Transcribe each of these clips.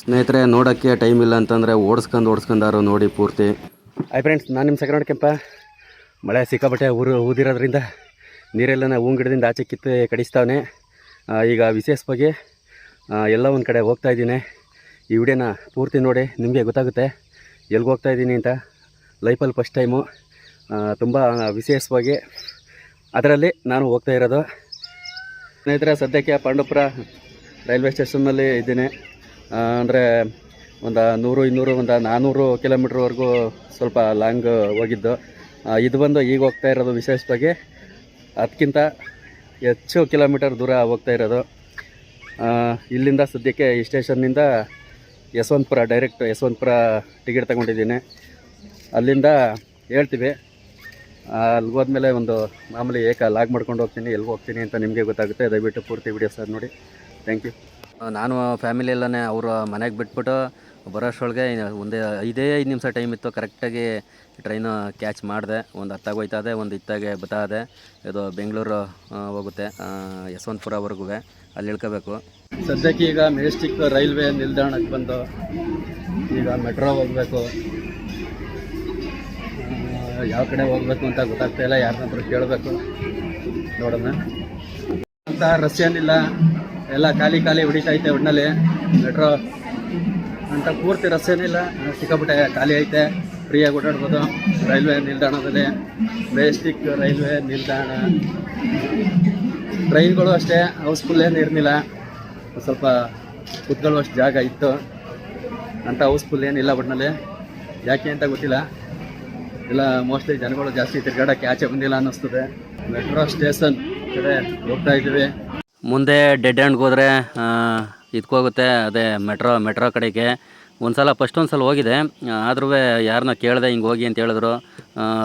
ಸ್ನೇಹಿತರೆ, ನೋಡೋಕ್ಕೆ ಟೈಮ್ ಇಲ್ಲ ಅಂತಂದರೆ ಓಡಿಸ್ಕೊಂಡು ಓಡಿಸ್ಕೊಂಡಾರು ನೋಡಿ ಪೂರ್ತಿ. ಹಾಯ್ ಫ್ರೆಂಡ್ಸ್ ನಾನು ನಿಮ್ಮ ಸೆಕೆಂಡ್ ಕೆಂಪ. ಮಳೆ ಸಿಕ್ಕಾಪಟ್ಟೆ ಊರು ಊದಿರೋದ್ರಿಂದ ನೀರೆಲ್ಲ ಹೂವು ಗಿಡದಿಂದ ಆಚೆ ಕಿತ್ತು ಕಡಿಸ್ತಾವನೆ. ಈಗ ವಿಶೇಷವಾಗಿ ಎಲ್ಲ ಒಂದು ಕಡೆ ಹೋಗ್ತಾ ಇದ್ದೀನಿ. ಈ ವಿಡಿಯೋನ ಪೂರ್ತಿ ನೋಡಿ, ನಿಮಗೆ ಗೊತ್ತಾಗುತ್ತೆ. ಎಲ್ಲಿಗೆ ಹೋಗ್ತಾ ಇದ್ದೀನಿ ಅಂತ. ಲೈಫಲ್ಲಿ ಫಸ್ಟ್ ಟೈಮು ತುಂಬ ವಿಶೇಷವಾಗಿ ಅದರಲ್ಲಿ ನಾನು ಹೋಗ್ತಾ ಇರೋದು. ಸ್ನೇಹಿತರೆ, ಸದ್ಯಕ್ಕೆ ಪಾಂಡವಪುರ ರೈಲ್ವೆ ಸ್ಟೇಷನ್ನಲ್ಲಿ ಇದ್ದೀನಿ. ಅಂದರೆ ಒಂದು ನೂರು, ಇನ್ನೂರು, ಒಂದು ನಾನ್ನೂರು ಕಿಲೋಮೀಟ್ರ್ವರೆಗೂ ಸ್ವಲ್ಪ ಲಾಂಗ್ ಹೋಗಿದ್ದು. ಇದು ಬಂದು ಈಗ ಹೋಗ್ತಾ ಇರೋದು ವಿಶೇಷವಾಗಿ ಅದಕ್ಕಿಂತ ಹೆಚ್ಚು ಕಿಲೋಮೀಟರ್ ದೂರ ಹೋಗ್ತಾ ಇರೋದು. ಇಲ್ಲಿಂದ ಸದ್ಯಕ್ಕೆ ಈ ಸ್ಟೇಷನ್ನಿಂದ ಯಶವಂತಪುರ ಡೈರೆಕ್ಟ್ ಯಶವಂತಪುರ ಟಿಕೆಟ್ ತಗೊಂಡಿದ್ದೀನಿ. ಅಲ್ಲಿಂದ ಹೇಳ್ತೀವಿ. ಅಲ್ಲಿ ಅಲ್ಲಿಗೆ ಹೋದ್ಮೇಲೆ ಒಂದು ಮಾಮೂಲಿ ಏಕ ಲಾಗ್ ಮಾಡ್ಕೊಂಡು ಹೋಗ್ತೀನಿ. ಎಲ್ಲಿಗೆ ಹೋಗ್ತೀನಿ ಅಂತ ನಿಮಗೆ ಗೊತ್ತಾಗುತ್ತೆ. ದಯವಿಟ್ಟು ಪೂರ್ತಿ ವಿಡಿಯೋ ಸರ್ ನೋಡಿ. ಥ್ಯಾಂಕ್ ಯು ನಾನು ಫ್ಯಾಮಿಲಿ ಎಲ್ಲನೇ ಅವರು ಮನೆಗೆ ಬಿಟ್ಬಿಟ್ಟು ಬರೋಷ್ಟೊಳಗೆ ಒಂದೇ ಐದೇ ಐದು ನಿಮಿಷ ಟೈಮ್ ಇತ್ತು ಕರೆಕ್ಟಾಗಿ ಟ್ರೈನು ಕ್ಯಾಚ್ ಮಾಡಿದೆ. ಒಂದು ಹತ್ತಾಗ ಇದೆ ಒಂದು ಇತ್ತಾಗೆ ಬತ್ತಾ ಇದೆ ಬೆಂಗಳೂರು ಹೋಗುತ್ತೆ ಯಶವಂತಪುರವರೆಗೂ ಅಲ್ಲಿ ಇಳ್ಕೋಬೇಕು. ಸದ್ಯಕ್ಕೆ ಈಗ ಮೆಜೆಸ್ಟಿಕ್ ರೈಲ್ವೆ ನಿಲ್ದಾಣಕ್ಕೆ ಬಂದು ಈಗ ಮೆಟ್ರೋ ಹೋಗಬೇಕು. ಯಾವ ಕಡೆ ಹೋಗ್ಬೇಕು ಅಂತ ಗೊತ್ತಾಗ್ತಾ ಇಲ್ಲ ಯಾರನ್ನ ಕೇಳಬೇಕು. ನೋಡೋಣ. ಅಂತ ರಶ್ ಏನಿಲ್ಲ ಎಲ್ಲ ಖಾಲಿ ಖಾಲಿ ಹೊಡಿತಾ ಐತೆ ಒಟ್ಟಿನಲ್ಲಿ ಮೆಟ್ರೋ ಅಂತ ಪೂರ್ತಿ ರಸ್ತೆ ಏನಿಲ್ಲ ಸಿಕ್ಕಾಪಟ್ಟೆ ಖಾಲಿ ಐತೆ. ಫ್ರೀಯಾಗಿ ಓಡಾಡ್ಬೋದು. ರೈಲ್ವೆ ನಿಲ್ದಾಣದಲ್ಲಿ. ಮೆಜೆಸ್ಟಿಕ್ ರೈಲ್ವೆ ನಿಲ್ದಾಣ. ಟ್ರೈನ್ಗಳು ಅಷ್ಟೇ. ಹೌಸ್ಫುಲ್ ಏನು ಇರಲಿಲ್ಲ. ಸ್ವಲ್ಪ ಕುತ್ಕೊಳ್ಳುವಷ್ಟು ಜಾಗ ಇತ್ತು. ಅಂತ ಹೌಸ್ಫುಲ್ ಏನಿಲ್ಲ ಒಟ್ಟಿನಲ್ಲಿ ಯಾಕೆ ಅಂತ ಗೊತ್ತಿಲ್ಲ. ಇಲ್ಲ ಮೋಸ್ಟ್ಲಿ ಜನಗಳು ಜಾಸ್ತಿ ತಿರ್ಗಾಡೋಕ್ಕೆ ಆಚೆ ಬಂದಿಲ್ಲ ಅನ್ನಿಸ್ತದೆ. ಮೆಟ್ರೋ ಸ್ಟೇಷನ್ ಕಡೆ ಹೋಗ್ತಾ ಇದ್ದೀವಿ. ಮುಂದೆ ಡೆಡ್ ಎಂಡ್ಗೆ ಹೋದರೆ ಇದಕ್ಕೋಗುತ್ತೆ ಅದೇ ಮೆಟ್ರೋ ಮೆಟ್ರೋ ಕಡೆಗೆ. ಒಂದು ಸಲ ಫಸ್ಟ್ ಒಂದು ಸಲ ಹೋಗಿದೆ. ಆದ್ರೂ ಯಾರನ್ನ ಕೇಳಿದೆ ಹಿಂಗೆ ಹೋಗಿ ಅಂತ ಹೇಳಿದ್ರು.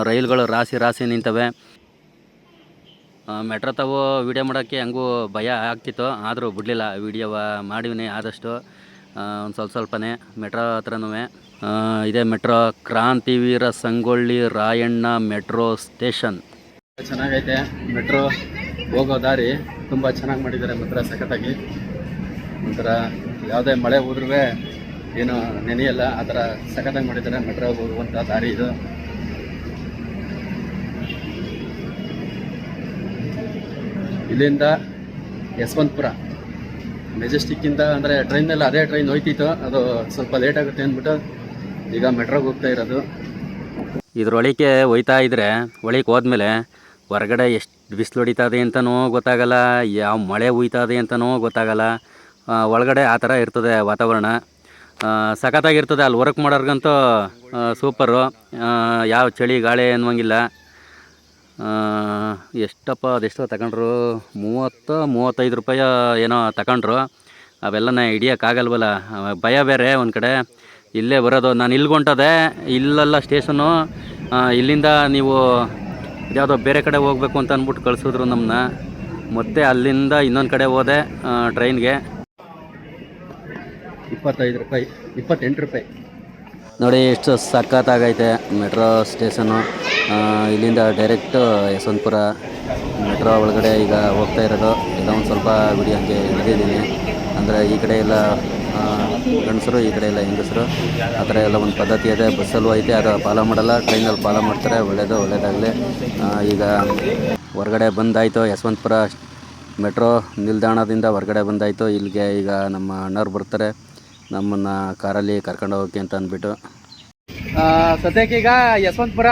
ರೈಲ್ಗಳು ರಾಸಿ ರಾಸಿ ನಿಂತವೆ. ಮೆಟ್ರೋ ತಾವು ವೀಡಿಯೋ ಮಾಡೋಕ್ಕೆ ಹೆಂಗೂ ಭಯ ಆಗ್ತಿತ್ತು. ಆದರೂ ಬಿಡಲಿಲ್ಲ. ವೀಡಿಯೋ ಮಾಡಿವಿನಿ ಆದಷ್ಟು. ಒಂದು ಸ್ವಲ್ಪ ಸ್ವಲ್ಪನೇ ಮೆಟ್ರೋ ಹತ್ರನೂ ಇದೇ metro Krantiveera Sangolli Rayanna metro station ಚೆನ್ನಾಗೈತೆ. ಮೆಟ್ರೋ ಹೋಗೋ ದಾರಿ. ತುಂಬ ಚೆನ್ನಾಗಿ ಮಾಡಿದ್ದಾರೆ ಮಾತ್ರ ಸಖತ್ತಾಗಿ. ಒಂಥರ ಯಾವುದೇ ಮಳೆ ಹೋದ್ರೂ ಏನು ನೆನೆಯಲ್ಲ, ಆ ಥರ ಸಖತ್ತಾಗಿ ಮಾಡಿದ್ದಾರೆ ಮೆಟ್ರೋ ಹೋಗುವಂಥ ದಾರಿ ಇದು. ಇಲ್ಲಿಂದ ಯಶವಂತಪುರ. ಮೆಜೆಸ್ಟಿಕ್ಕಿಂದ ಅಂದರೆ ಟ್ರೈನಲ್ಲಿ ಅದೇ ಟ್ರೈನ್ ಹೋಯ್ತಿತ್ತು, ಅದು ಸ್ವಲ್ಪ ಲೇಟ್ ಆಗುತ್ತೆ ಅಂದ್ಬಿಟ್ಟು ಈಗ ಮೆಟ್ರೋಗೆ ಹೋಗ್ತಾ ಇರೋದು. ಇದರೊಳಿಕೆ ಹೋಯ್ತಾ ಇದ್ರೆ ಒಳಿಕೆ ಹೋದ್ಮೇಲೆ ಹೊರಗಡೆ ಎಷ್ಟು ಬಿಸಿಲು ಹೊಡಿತದೆ ಅಂತನೋ ಗೊತ್ತಾಗಲ್ಲ ಯಾವ ಮಳೆ ಹುಯ್ತದೆ ಅಂತನೋ ಗೊತ್ತಾಗಲ್ಲ. ಒಳಗಡೆ ಆ ಥರ ಇರ್ತದೆ ವಾತಾವರಣ. ಸಖತ್ತಾಗಿರ್ತದೆ ಅಲ್ಲಿ ವರ್ಕ್ ಮಾಡೋರ್ಗಂತೂ ಸೂಪರು ಯಾವ ಚಳಿ ಗಾಳಿ ಅನ್ನುವಂಗಿಲ್ಲ. ಎಷ್ಟಪ್ಪ ಅದೆಷ್ಟೋ ತಗೊಂಡ್ರು ಮೂವತ್ತು ಮೂವತ್ತೈದು ರೂಪಾಯಿ ಏನೋ ತಗೊಂಡ್ರು. ಅವೆಲ್ಲನ ಹಿಡಿಯೋಕ್ಕಾಗಲ್ವಲ್ಲ ಆ, ಭಯ ಬೇರೆ ಒಂದು ಕಡೆ. ಇಲ್ಲೇ ಬರೋದು ನಾನು ಇಲ್ಲಿಗೊಂಟದೆ ಇಲ್ಲೆಲ್ಲ ಸ್ಟೇಷನು ಆ, ಇಲ್ಲಿಂದ ನೀವು ಯಾವುದೋ ಬೇರೆ ಕಡೆ ಹೋಗ್ಬೇಕು ಅಂತ ಅಂದ್ಬಿಟ್ಟು ಕಳಿಸಿದ್ರು ನಮ್ಮನ್ನ ಮತ್ತೆ ಅಲ್ಲಿಂದ ಇನ್ನೊಂದು ಕಡೆ ಹೋದೆ ಟ್ರೈನ್ಗೆ. ಇಪ್ಪತ್ತೈದು ರೂಪಾಯಿ ಇಪ್ಪತ್ತೆಂಟು ರೂಪಾಯಿ. ನೋಡಿ ಎಷ್ಟು ಸಖತ್ತಾಗೈತೆ ಮೆಟ್ರೋ ಸ್ಟೇಷನು. ಇಲ್ಲಿಂದ ಡೈರೆಕ್ಟ್ ಯಶವಂತಪುರ. ಮೆಟ್ರೋ ಒಳಗಡೆ ಈಗ ಹೋಗ್ತಾ ಇರೋದು. ಎಲ್ಲ ಒಂದು ಸ್ವಲ್ಪ ವಿಡಿಯೋ ಹಂಗೆ ಹಿಡಿದಿದ್ದೀನಿ ಅಂದರೆ ಈ ಕಡೆ ಎಲ್ಲ ಗಂಡಸರು ಈ ಕಡೆ ಎಲ್ಲ ಹೆಂಗಸರು, ಆ ಥರ ಎಲ್ಲ ಒಂದು ಪದ್ಧತಿ ಇದೆ. ಬಸ್ಸಲ್ಲೂ ಐತೆ, ಅದು ಫಾಲೋ ಮಾಡಲ್ಲ. ಟ್ರೈನಲ್ಲಿ ಫಾಲೋ ಮಾಡ್ತಾರೆ ಒಳ್ಳೆಯದು ಒಳ್ಳೆಯದಾಗಲಿ ಈಗ ಹೊರಗಡೆ ಬಂದಾಯಿತು, ಯಶವಂತಪುರ ಮೆಟ್ರೋ ನಿಲ್ದಾಣದಿಂದ ಹೊರಗಡೆ ಬಂದಾಯಿತು. ಇಲ್ಲಿಗೆ ಈಗ ನಮ್ಮ ಅಣ್ಣವ್ರು ಬರ್ತಾರೆ. ನಮ್ಮನ್ನು ಕಾರಲ್ಲಿ ಕರ್ಕೊಂಡು ಹೋಗಕ್ಕೆ ಅಂತ ಅಂದ್ಬಿಟ್ಟು. ಸದ್ಯಕ್ಕೀಗ ಯಶವಂತಪುರ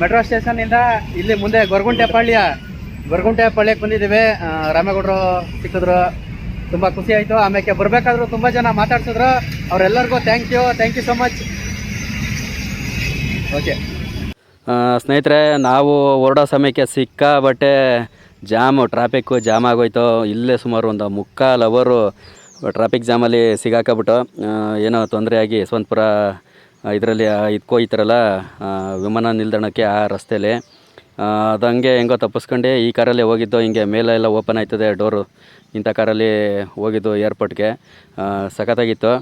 ಮೆಟ್ರೋ ಸ್ಟೇಷನಿಂದ ಇಲ್ಲಿ ಮುಂದೆ ಗೊರಗುಂಟೆ ಪಾಳ್ಯ ಗೊರಗುಂಟೆ ಪಾಳ್ಯಕ್ಕೆ ಬಂದಿದ್ದೀವಿ. ರಾಮೇಗೌಡರು ಸಿಕ್ಕಿದ್ರು ತುಂಬ ಖುಷಿ ಆಯಿತು. ಆಮೇಲೆ ಬರಬೇಕಾದ್ರು ತುಂಬ ಜನ ಮಾತಾಡ್ಸಿದ್ರು. ಅವರೆಲ್ಲರಿಗೂ thank you thank you so much okay ಸ್ನೇಹಿತರೆ, ನಾವು ಹೊರಡೋ ಸಮಯಕ್ಕೆ ಸಿಕ್ಕಾಬಟ್ಟೆ ಜಾಮು ಟ್ರಾಫಿಕ್ಕು ಜಾಮ್ ಆಗೋಯ್ತು. ಇಲ್ಲೇ ಸುಮಾರು ಒಂದು ಮುಕ್ಕಾಲು ಅವರು ಟ್ರಾಫಿಕ್ ಜಾಮಲ್ಲಿ ಸಿಗಾಕಬಿಟ್ಟು ಏನೋ ತೊಂದರೆ ಆಗಿ ಯಶವಂತಪುರ ಇದರಲ್ಲಿ ಇದ್ಕೋಯ್ತಾರಲ್ಲ ವಿಮಾನ ನಿಲ್ದಾಣಕ್ಕೆ ಆ ರಸ್ತೆಯಲ್ಲಿ ಅದಂಗೆ ಅದು ಹಂಗೆ ಹೆಂಗೋ ತಪ್ಪಿಸ್ಕೊಂಡು, ಈ ಕಾರಲ್ಲೇ ಹೋಗಿದ್ದು, ಹಿಂಗೆ ಮೇಲೆ ಎಲ್ಲ ಓಪನ್ ಆಯ್ತದೆ, ಡೋರು. ಇಂಥ ಕಾರಲ್ಲಿ ಹೋಗಿದ್ದು ಏರ್ಪೋರ್ಟ್ಗೆ ಸಖತ್ತಾಗಿತ್ತು.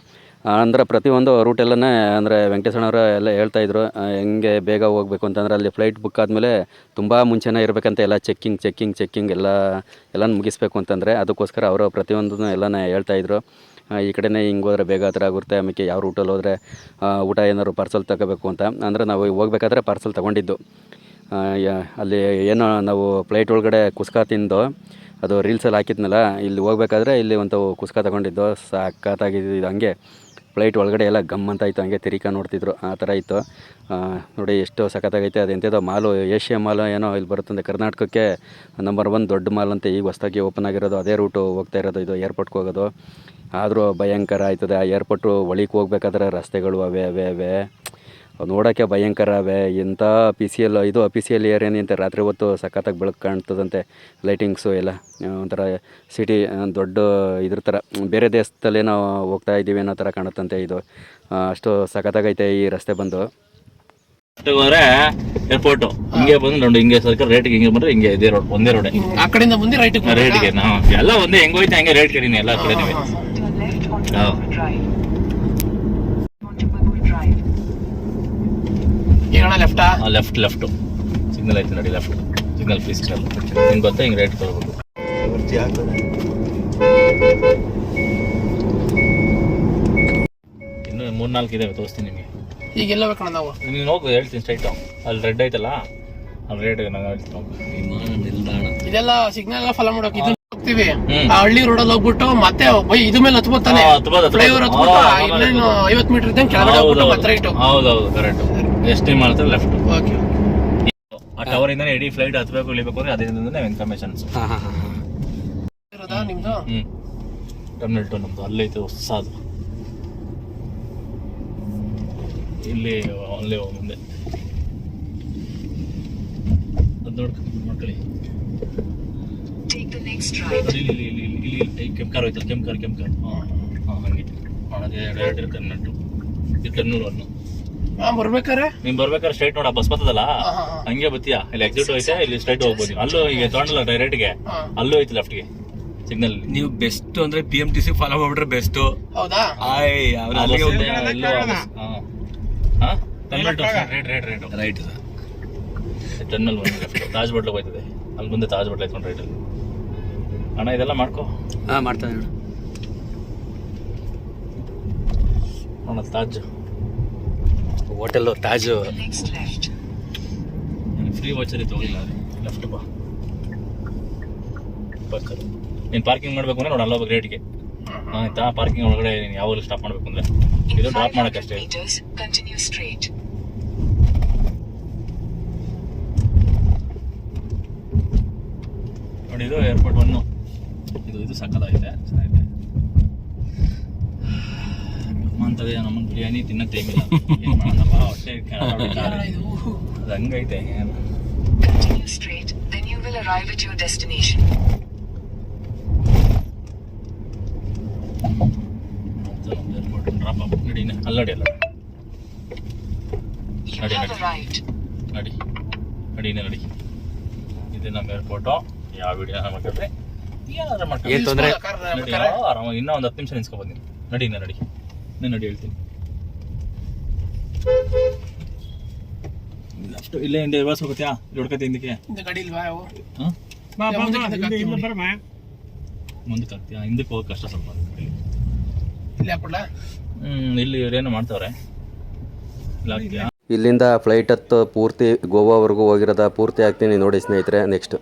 ಅಂದರೆ ಪ್ರತಿಯೊಂದು ರೂಟೆಲ್ಲನೇ ಅಂದರೆ ವೆಂಕಟೇಶಣ್ಣವರು ಎಲ್ಲ ಹೇಳ್ತಾಯಿದ್ರು ಹೆಂಗೆ ಬೇಗ ಹೋಗಬೇಕು ಅಂತಂದ್ರೆ ಅಲ್ಲಿ ಫ್ಲೈಟ್ ಬುಕ್ ಆದಮೇಲೆ ತುಂಬ ಮುಂಚೆನೇ ಇರಬೇಕಂತ ಎಲ್ಲ ಚೆಕ್ಕಿಂಗ್ ಚೆಕ್ಕಿಂಗ್ ಚೆಕ್ಕಿಂಗ್ ಎಲ್ಲ ಎಲ್ಲ ಮುಗಿಸ್ಬೇಕು ಅಂತಂದರೆ ಅದಕ್ಕೋಸ್ಕರ ಅವರು ಪ್ರತಿಯೊಂದನ್ನು ಎಲ್ಲನೇ ಹೇಳ್ತಾಯಿದ್ರು ಈ ಕಡೆನೇ ಹಿಂಗೆ ಹೋದ್ರೆ ಬೇಗ ಹತ್ರ ಆಗುತ್ತೆ ಆಮೇಲೆ ಯಾವ ರೂಟಲ್ಲಿ ಹೋದರೆ ಊಟ ಏನಾದ್ರು ಪಾರ್ಸಲ್ ತಗೋಬೇಕು ಅಂತ. ಅಂದರೆ ನಾವು ಹೋಗ್ಬೇಕಾದ್ರೆ ಪಾರ್ಸಲ್ ತೊಗೊಂಡಿದ್ದು. ಅಲ್ಲಿ ಏನೋ ನಾವು ಪ್ಲೇಟ್ ಒಳಗಡೆ ಕುಸ್ಕ ತಿಂದು ಅದು ರೀಲ್ಸಲ್ಲಿ ಹಾಕಿದ್ನಲ್ಲ, ಇಲ್ಲಿ ಹೋಗ್ಬೇಕಾದ್ರೆ ಇಲ್ಲಿ ಒಂದು ಕುಸ್ಕ ತಗೊಂಡಿದ್ದು. ಸಖತ್ತಾಗಿದ್ದು ಹಂಗೆ. ಪ್ಲೇಟ್ ಒಳಗಡೆ ಎಲ್ಲ ಗಮ್ ಅಂತ ಇತ್ತು ಹಂಗೆ ತಿರಿಕ ನೋಡ್ತಿದ್ರು. ಆ ಥರ ಇತ್ತು ನೋಡಿ ಎಷ್ಟು ಸಖತ್ತಾಗೈತೆ. ಅದು ಎಂಥದೋ ಮಾಲು, ಏಷ್ಯಾ ಮಾಲು ಏನೋ ಇಲ್ಲಿ ಬರುತ್ತಂತೆ ಕರ್ನಾಟಕಕ್ಕೆ ನಂಬರ್ ಒನ್ ದೊಡ್ಡ ಮಾಲ್ ಅಂತ ಈಗ ಹೊಸ್ದಾಗಿ ಓಪನ್ ಆಗಿರೋದು. ಅದೇ ರೂಟು ಹೋಗ್ತಾ ಇರೋದು ಇದು ಏರ್ಪೋರ್ಟ್ಗೆ ಹೋಗೋದು. ಆದರೂ ಭಯಂಕರ ಆಯ್ತದೆ. ಆ ಏರ್ಪೋರ್ಟು ಒಳಗೆ ಹೋಗ್ಬೇಕಾದ್ರೆ ರಸ್ತೆಗಳು ಅವೇ ಅವೇ ಅವೇ. ನೋಡೋಕ್ಕೆ ಭಯಂಕರ ಅವೇ ಎಂಥ ಪಿ ಸಿ ಎಲ್ ಇದು ಪಿ ಸಿ ಎಲ್ ಏರಿಯಾನಿ ಅಂತ ರಾತ್ರಿ ಹೊತ್ತು ಸಖತ್ತಾಗಿ ಬೆಳಕು ಕಾಣ್ತದಂತೆ ಲೈಟಿಂಗ್ಸು ಎಲ್ಲ ಒಂಥರ ಸಿಟಿ ದೊಡ್ಡ ಇದ್ರ ಥರ ಬೇರೆ ದೇಶದಲ್ಲೇ ನಾವು ಹೋಗ್ತಾ ಇದ್ದೀವಿ ಅನ್ನೋ ಥರ ಕಾಣುತ್ತಂತೆ ಇದು. ಅಷ್ಟು ಸಖತ್ತಾಗೈತೆ ಈ ರಸ್ತೆ ಬಂದು. ಹೋದ್ರೆ ಏರ್ಪೋರ್ಟ್ ಹಿಂಗೆ ಬಂದು ನೋಡಿ ಹಿಂಗೆ ಸರ್ಕಲ್ ರೇಟ್ ಹಿಂಗೆ ಬಂದ್ರೆ ಹಿಂಗೆ ಇದೇ ರೋಡ್ ಒಂದೇ ರೋಡ್ ಆ ಕಡೆಯಿಂದ ಮುಂದೆ ರೈಟ್ ರೇಟ್ಗೆ ನಾವು ಎಲ್ಲ ಒಂದೇ ಹೆಂಗೋಯ್ತು ಹಂಗೆ ರೇಟ್ ಕಡಿಮೆ ಎಲ್ಲ ಕಡೆ ಈಗ ಲೆಫ್ಟಾ ಲೆಫ್ಟ್ ಲೆಫ್ಟ್ ಸಿಗ್ನಲ್ ಐತೆ ನೋಡಿ ಲೆಫ್ಟ್ ಸಿಗ್ನಲ್ ಫ್ರೀ ಸಿಗ್ನಲ್ ಹಿಂಗೆ ಬರ್ತಾ ಹಿಂಗೆ ರೇಟ್ ತಗೋಬೇಕು ಇನ್ನು ಮೂರ್ನಾಲ್ಕು ಇದಾವೆ ತೋರಿಸ್ತೀನಿ ನಿಮಗೆ. ಈಗ ಎಲ್ಲ ಬೇಕಣ್ಣ ನಾವು? ನೀನು ಹೋಗು ಹೇಳ್ತೀನಿ ಸ್ಟ್ರೈಟ್ ಅಲ್ಲಿ ರೆಡ್ ಐತಲ್ಲ? ಅಲ್ಲಿ ರೇಟ್ ನಾನು ಹೇಳ್ತೀನಿ ಹೋಗು ನಿಲ್ದಾಣ. ಇದೆಲ್ಲ ಸಿಗ್ನಲ್ ಎಲ್ಲ ಫಾಲೋ ಮಾಡೋಕೆ ಇದು ಹೋಗ್ತೀವಿ. ಆ ಹಳ್ಳಿ ರೋಡಲ್ಲಿ ಹೋಗ್ಬಿಟ್ಟು ಮತ್ತೆ ಬೈ ಇದು ಮೇಲೆ ಹತ್ಬೋತಾನೆ. ಫ್ಲೈಓವರ್ ಹತ್ಬಿಟ್ಟು ಇನ್ನೇನು ಐವತ್ತು ಮೀಟರ್ ಇದ್ದಂಗೆ ಕೆಳಗಡೆ ಹೋಗ್ಬಿಟ್ಟು ಮತ್ತೆ ರೈಟ್ ಹೌದೌದು ಕರೆಕ್ಟ್ ಎಷ್ಟು ಟೈಮ್ ಮಾಡ್ತಾರೆ ಲೆಫ್ಟ್ ಓಕೆ ಆ ಟವರ್ ಇಂದಾನೆ ಇಡೀ ಫ್ಲೈಟ್ ಹತ್ಬೇಕು ಇಳಿಬೇಕು ಅಂದ್ರೆ ಅದರಿಂದ ಇನ್ಫಾರ್ಮೇಶನ್ಸ್ ಹಾಂ ಹಾಂ ಹಾಂ ಇರೋದಾ ನಿಮ್ದು? ಹ್ಮ್. ಟರ್ಮಿನಲ್ ಟು ನಮ್ದು. ಅಲ್ಲೈತೆ ಹೊಸದು. ಇಲ್ಲಿ ಅಲ್ಲೇ ಮುಂದೆ. ಅದು ನೋಡ್ಕೊ ಮಕ್ಕಳಿ ಇಲ್ಲಿ ಇಲ್ಲಿ ಇಲ್ಲಿ ಇಲ್ಲಿ ಇಲ್ಲಿ ಇಲ್ಲಿ ಕೆಂಪ್ಕಾರ್ ಹೋಯ್ತಲ್ಲ ಕೆಂಕಾರ್ ಕೆಂಕಾರ್ ಹಾಂ ಹಾಂ ಹಂಗೆ. ಹಾಂ ಅದೇ ಡೈರೆಕ್ಟ್ ಇರುತ್ತೆ ಕರ್ನಾಟು ಇದು ಕರ್ನೂರು ಅನ್ನು ಹಾ ಬರ್ಬೇಕಾರೆ? ನೀನ್ ಬರ್ಬೇಕಾದ್ರೆ ಸ್ಟ್ರೈಟ್ ನೋಡ ಬಸ್ ಬರ್ತದಲ್ಲ? ಹಾ, ಹಾ, ಹಾ. ಹಂಗೆ ಬತ್ತಿಯಾ ಇಲ್ಲಿ ಎಕ್ಸಿಟ್ ಐತೆ ಇಲ್ಲಿ ಸ್ಟ್ರೈಟ್ ಹೋಗ್ಬೋದು. ಅಲ್ಲೂ ಈಗ ತೊಗೊಂಡಲ್ಲ ಡೈರೆಕ್ಟ್ಗೆ ಗೆ? ಅಲ್ಲೂ ಐತಿ ಲೆಫ್ಟ್ಗೆ ಸಿಗ್ನಲ್ ನೀವು ಬೆಸ್ಟ್ ಅಂದ್ರೆ P M T C follow ಮಾಡ್ಬಿಟ್ರೆ ಬೆಸ್ಟ್ ಹೌದಾ? ಆಯ್ ಅವ್ರು ಅಲ್ಲಿಗೆ ಹೋಗಿ ರೈಟ್ ರೈಟ್ ರೈಟ್ ಟರ್ನಲ್ ಬಂದು ಲೆಫ್ಟ್ ತಾಜ್ ಹೋಟ್ಲಿಗೆ ಹೋಯ್ತದೆ. ಅಲ್ಲಿ ಮುಂದೆ ತಾಜ್ ಬಟ್ಲ ಐತ್ಕೊಂಡು ರೈಟ್ ಅಲ್ಲಿ ಅಣ್ಣ ಇದೆಲ್ಲ ಮಾಡ್ಕೋ. ಹಾ ಮಾಡ್ತಾನೆ ನೋಡು ಅಣ್ಣ Taj hotel Taj. Free voucher ತಗೋಗಿಲ್ಲ left ಬಾ. ನೀನು ಪಾರ್ಕಿಂಗ್ ಮಾಡ್ಬೇಕು ಅಂದ್ರೆ ನೋಡಿ ಅಲ್ಲೋಗ್ಬೇಕು ರೇಟ್ಗೆ ಆಯ್ತಾ ಪಾರ್ಕಿಂಗ್ ಒಳಗಡೆ ನೀನು ಯಾವಾಗಲೂ ಸ್ಟಾಪ್ ಮಾಡ್ಬೇಕು ಅಂದ್ರೆ. ಇದು ಡ್ರಾಪ್ ಮಾಡಕ್ಕೆ ಅಷ್ಟೇ continue straight. ನೋಡಿ ಇದು ಏರ್ಪೋರ್ಟ್ ಒನ್ನು ಇದು ಇದು ಸಕ್ಕದಾಗಿದೆ ಅಂತದೇ ನಮ್ಮ ಬಿರಿಯಾನಿ ತಿನ್ನಕ್ಕೆ ಟೈಮ್ ಇಲ್ಲ. ಏನ್ ಮಾಡೋಣಪ್ಪ? ಹೊಟ್ಟೆ ಅದು ಹಂಗೈತೆ ಇನ್ನೊಂದ್ Continue straight, then you will arrive at your destination. Airport drop ಆಗ್ಬೇಕು ನಡಿ ಇನ್ನು ಅಲ್ಲಿ ನಡಿ ಅಲ್ಲ You Ready, have ready. arrived. ನಡಿ. ನಡಿ ಇನ್ನೇ ನಡಿ. ಇದು ನಮ್ಮ ಏರ್ಪೋರ್ಟು ಯಾವ ವಿಡಿಯೋ ಮಾಡ್ಕೊಂಡ್ರೆ ಏನಾದ್ರು ಮಾಡ್ಕೊಂಡು ಏನ್ ತೊಂದ್ರೆ? ಕಾರ್ ನಡಿ. ಬೇಕಾರೆ? ಆರಾಮಾಗಿ ಇನ್ನೂ ಒಂದು ಹತ್ತು ನಿಮಿಷ ನಿಲ್ಸ್ಕೊಬೋದು ನೀನು. ನಡಿ ಇನ್ನೇ ನಡಿ. ಇನ್ನೇ ನೋಡಿ ಹೇಳ್ತೀನಿ. ಅಷ್ಟು ಇಲ್ಲೇ ಇಂಡಿಯಾ ರಿವರ್ಸ್ ಹೋಗುತ್ತಾ ಹುಡ್ಕತ್ತೆ ಹಿಂದಕ್ಕೆ? ಇಂದ ಗಾಡಿ ಇಲ್ವಾ ಯಾವ? ಹಾಂ? ಮುಂದಕ್ಕೆ ಹಿಂದಕ್ಕೆ ಹಾಕ್ತೀವಿ ನೋಡಿ. ಮುಂದಕ್ಕೆ ಆಗ್ತೀಯಾ ಹಿಂದಕ್ಕೆ ಹೋಗಕ್ಕೆ ಕಷ್ಟ ಸ್ವಲ್ಪ ಇಲ್ಲಿ ಹಾಕ್ಬಿಡ್ಲಾ ಹ್ಮ್ ಇಲ್ಲಿ ಇವ್ರೇನು ಮಾಡ್ತಾವ್ರೆ? ಇಲ್ಲ ಆಗ್ತೀಯಾ? ಇಲ್ಲಿಂದ ಫ್ಲೈಟ್ ಹತ್ತು ಪೂರ್ತಿ ಗೋವಾವರೆಗೂ ಹೋಗಿರೋದ ಪೂರ್ತಿ ಆಗ್ತೀನಿ ನೋಡಿ ಸ್ನೇಹಿತರೆ ನೆಕ್ಸ್ಟ್